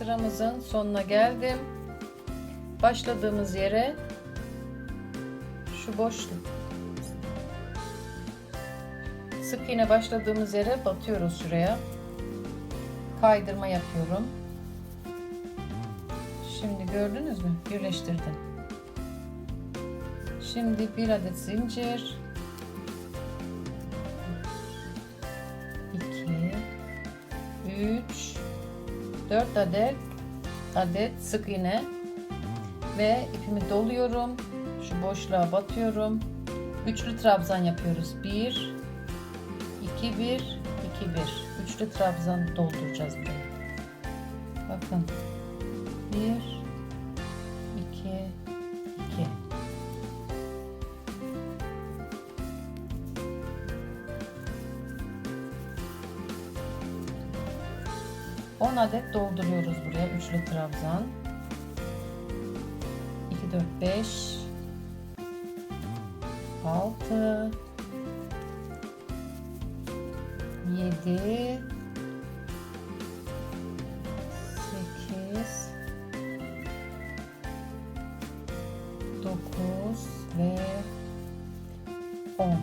Sıramızın sonuna geldim. Başladığımız yere şu boşluk sık iğne başladığımız yere batıyoruz şuraya. Kaydırma yapıyorum. Şimdi gördünüz mü? Birleştirdim. Şimdi bir adet zincir. 2 3 4 adet adet sık iğne ve ipimi doluyorum. Şu boşluğa batıyorum. Üçlü trabzan yapıyoruz. 1 2 1 2 1. Üçlü trabzan dolduracağız buraya. Bakın. 10 adet dolduruyoruz buraya üçlü trabzan. 2 4 5 6 7 8 9 ve 10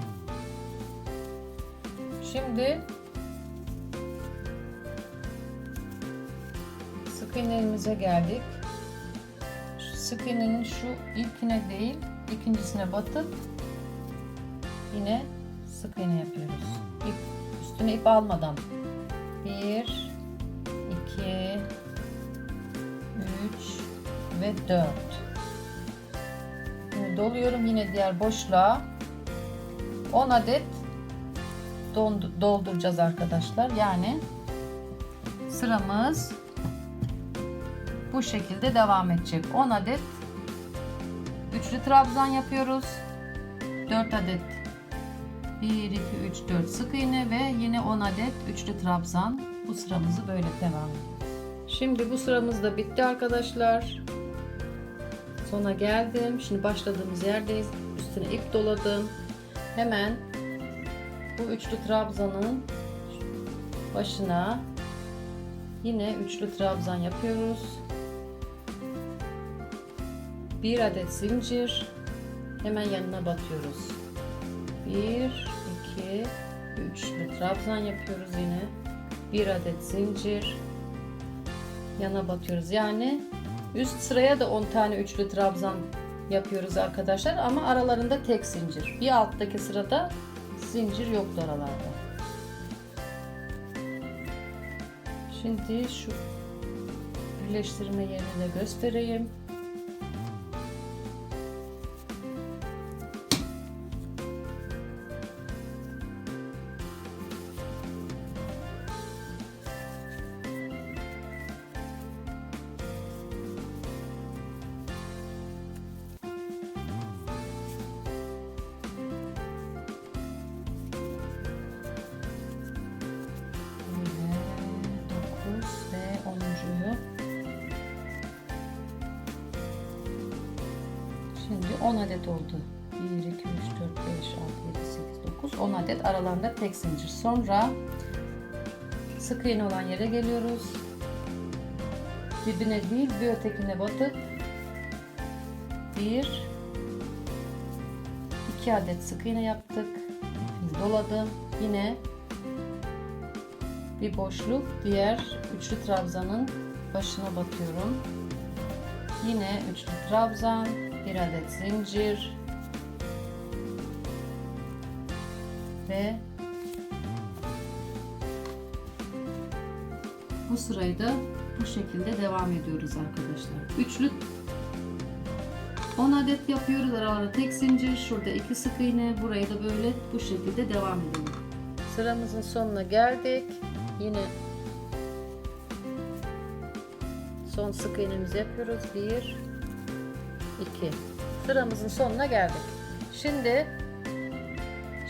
Şimdi sık iğnelerimize geldik. Sık iğnenin şu ilkine değil ikincisine batıp yine sık iğne yapıyoruz. İp, üstüne ip almadan. 1 2 3 ve 4 Şimdi doluyorum yine diğer boşluğa 10 adet dolduracağız arkadaşlar. Yani sıramız bu şekilde devam edecek. 10 adet üçlü trabzan yapıyoruz. 4 adet 1 2 3 4 sık iğne ve yine 10 adet üçlü trabzan. Bu sıramızı böyle devam ediyoruz. Şimdi bu sıramız da bitti arkadaşlar. Sona geldim. Şimdi başladığımız yerdeyiz. Üstüne ip doladım. Hemen bu üçlü trabzanın başına yine üçlü trabzan yapıyoruz. Bir adet zincir hemen yanına batıyoruz. Bir, iki, üçlü trabzan yapıyoruz yine. Bir adet zincir yana batıyoruz. Yani üst sıraya da 10 tane üçlü trabzan yapıyoruz arkadaşlar ama aralarında tek zincir. Bir alttaki sırada zincir yoktu aralarda. Şimdi şu birleştirme yerini de göstereyim. 10 adet oldu. 1, 2, 3, 4, 5, 6, 7, 8, 9, 10 adet aralarında tek zincir. Sonra sık iğne olan yere geliyoruz. Dibine değil bir ötekine batıp 1 2 adet sık iğne yaptık. Doladım. Yine bir boşluk diğer üçlü trabzanın başına batıyorum. Yine üçlü trabzan, bir adet zincir ve bu sırayı da bu şekilde devam ediyoruz arkadaşlar. Üçlü 10 adet yapıyoruz. Aralara tek zincir, şurada iki sık iğne, burayı da böyle bu şekilde devam edelim. Sıramızın sonuna geldik. Yine son sık iğnemizi yapıyoruz. 1 2 Sıramızın sonuna geldik. Şimdi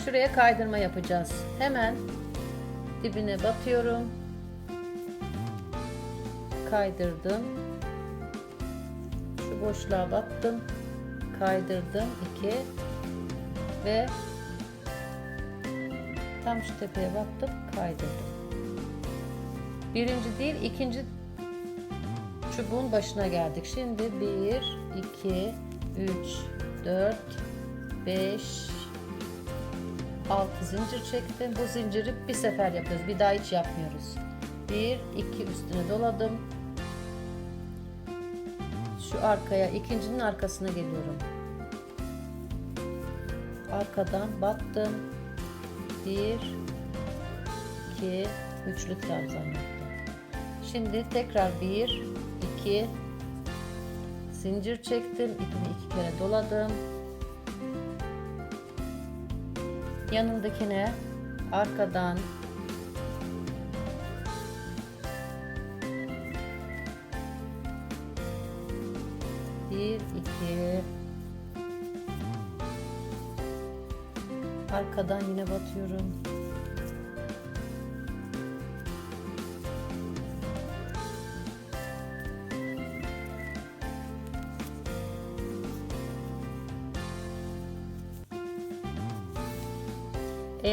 şuraya kaydırma yapacağız. Hemen dibine batıyorum. Kaydırdım. Şu boşluğa battım. Kaydırdım. 2 ve Tam şu tepeye battım, kaydırdım. Birinci değil, ikinci çubuğun başına geldik. Şimdi 1, 2, 3, 4, 5, 6 zincir çektim. Bu zinciri bir sefer yapıyoruz. Bir daha hiç yapmıyoruz. 1, 2 üstüne doladım. Şu arkaya ikincinin arkasına geliyorum. Arkadan battım. 1, 2, üçlü trabzan yaptım. Şimdi tekrar 1, 2, zincir çektim. ipimi iki kere doladım. Yanındakine arkadan bir iki arkadan yine batıyorum.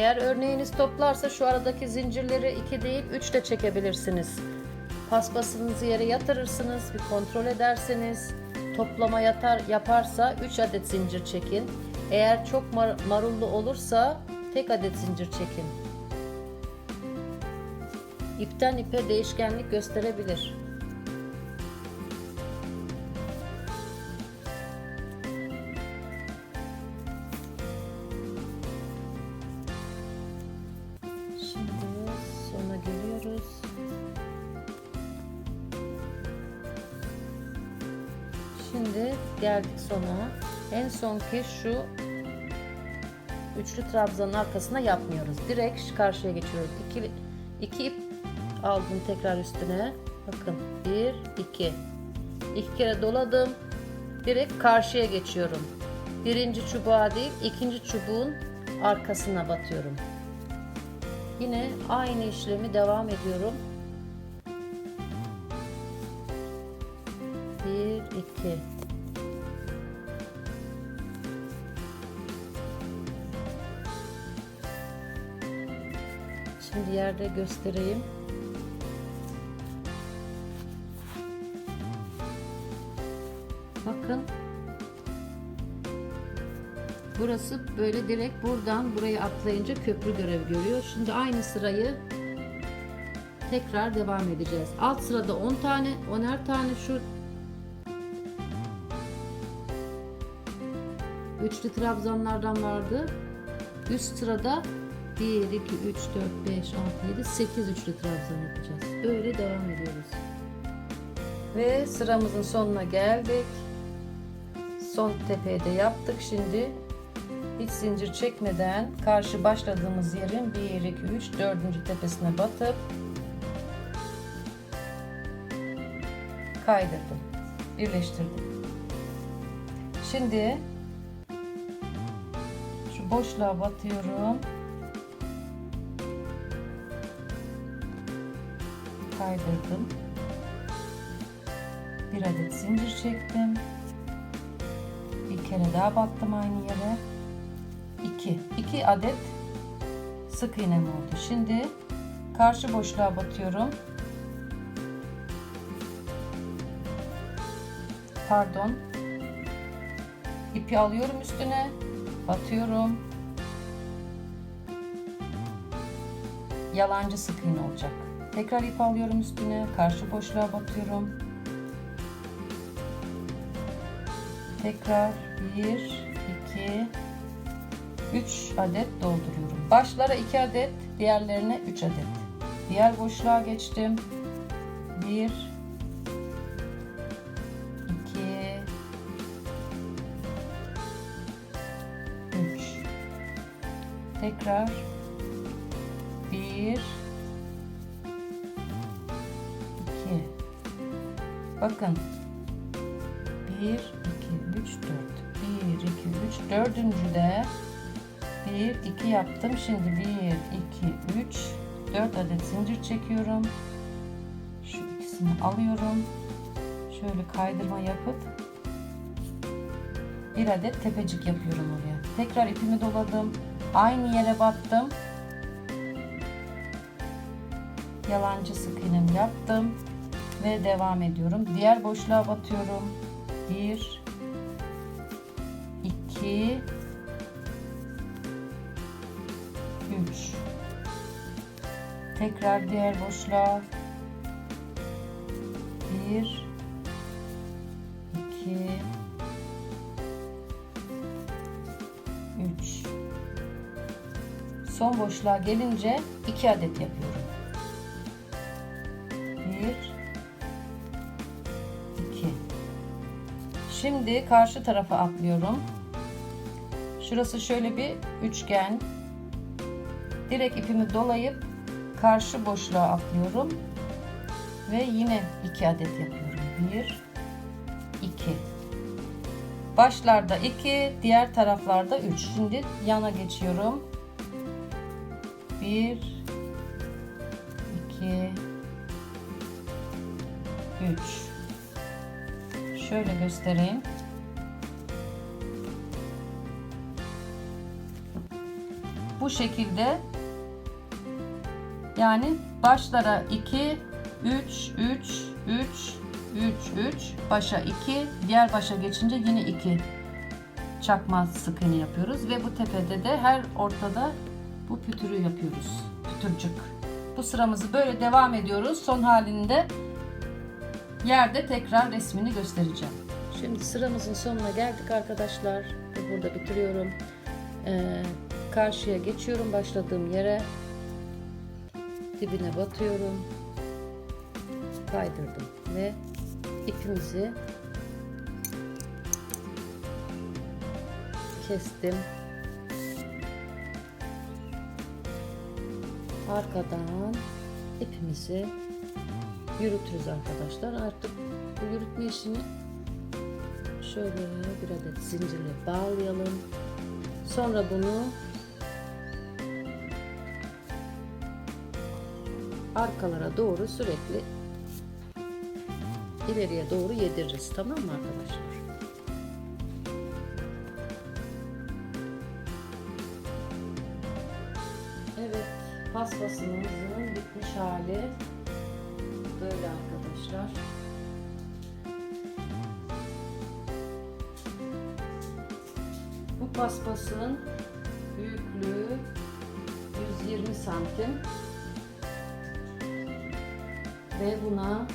Eğer örneğiniz toplarsa şu aradaki zincirleri 2 değil 3 de çekebilirsiniz. Paspasınızı yere yatırırsınız, bir kontrol ederseniz toplama yatar yaparsa 3 adet zincir çekin. Eğer çok mar- marullu olursa tek adet zincir çekin. İpten ipe değişkenlik gösterebilir. Şimdi geldik sona. En son ki şu üçlü trabzanın arkasına yapmıyoruz. Direkt karşıya geçiyoruz. İki, iki ip aldım tekrar üstüne. Bakın bir, iki. İki kere doladım. Direkt karşıya geçiyorum. Birinci çubuğa değil, ikinci çubuğun arkasına batıyorum. Yine aynı işlemi devam ediyorum. 2 Şimdi yerde göstereyim. Bakın. Burası böyle direkt buradan buraya atlayınca köprü görevi görüyor. Şimdi aynı sırayı tekrar devam edeceğiz. Alt sırada 10 tane, 10'er tane şu üçlü trabzanlardan vardı. Üst sırada 1, 2, 3, 4, 5, 6, 7, 8 üçlü trabzan yapacağız. Böyle devam ediyoruz. Ve sıramızın sonuna geldik. Son tepeyi de yaptık. Şimdi hiç zincir çekmeden karşı başladığımız yerin 1, 2, 3, 4. tepesine batıp kaydırdım. Birleştirdim. Şimdi boşluğa batıyorum. Kaydırdım. Bir adet zincir çektim. Bir kere daha battım aynı yere. 2. 2 adet sık iğnem oldu. Şimdi karşı boşluğa batıyorum. Pardon. İpi alıyorum üstüne. Batıyorum. Yalancı sık iğne olacak. Tekrar ip alıyorum üstüne. Karşı boşluğa batıyorum. Tekrar 1 2 3 adet dolduruyorum. Başlara 2 adet, diğerlerine 3 adet. Diğer boşluğa geçtim. 1 Tekrar 1 2 Bakın 1 2 3 4 1 2 3 dördüncüde 1 2 yaptım. Şimdi 1 2 3 4 adet zincir çekiyorum. Şu ikisini alıyorum. Şöyle kaydırma yapıp bir adet tepecik yapıyorum oraya. Tekrar ipimi doladım. Aynı yere battım. Yalancı sık iğnemi yaptım. Ve devam ediyorum. Diğer boşluğa batıyorum. 1 2 3 Tekrar diğer boşluğa 1 Son boşluğa gelince 2 adet yapıyorum. 1 2 Şimdi karşı tarafa atlıyorum. Şurası şöyle bir üçgen. Direkt ipimi dolayıp karşı boşluğa atlıyorum. Ve yine 2 adet yapıyorum. 1 2 Başlarda 2, diğer taraflarda 3. Şimdi yana geçiyorum. 1 2 3 Şöyle göstereyim. Bu şekilde yani başlara 2 3 3 3 3 3 başa 2 diğer başa geçince yine 2 çakma sık iğne yapıyoruz ve bu tepede de her ortada bu pütürü yapıyoruz. Pütürcük. Bu sıramızı böyle devam ediyoruz. Son halinde yerde tekrar resmini göstereceğim. Şimdi sıramızın sonuna geldik arkadaşlar. Burada bitiriyorum. Ee, karşıya geçiyorum başladığım yere. Dibine batıyorum. Kaydırdım ve ipimizi kestim. Arkadan ipimizi yürütürüz arkadaşlar. Artık bu yürütme işini şöyle bir adet zincirle bağlayalım. Sonra bunu arkalara doğru sürekli ileriye doğru yediririz. Tamam mı arkadaşlar? Paspasımızın bitmiş hali böyle arkadaşlar. Bu paspasın büyüklüğü 120 santim ve buna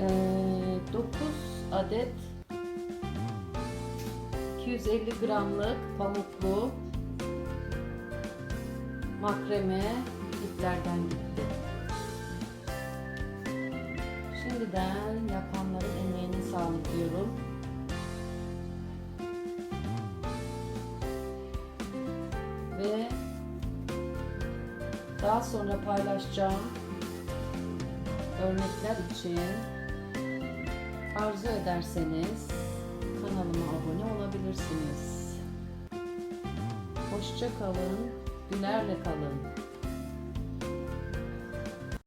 eee 9 adet 250 gramlık pamuklu makreme iplerden gitti. Şimdiden yapanların emeğine sağlık diyorum. Ve daha sonra paylaşacağım örnekler için arzu ederseniz kanalıma abone olabilirsiniz. Hoşça kalın, gülerle kalın.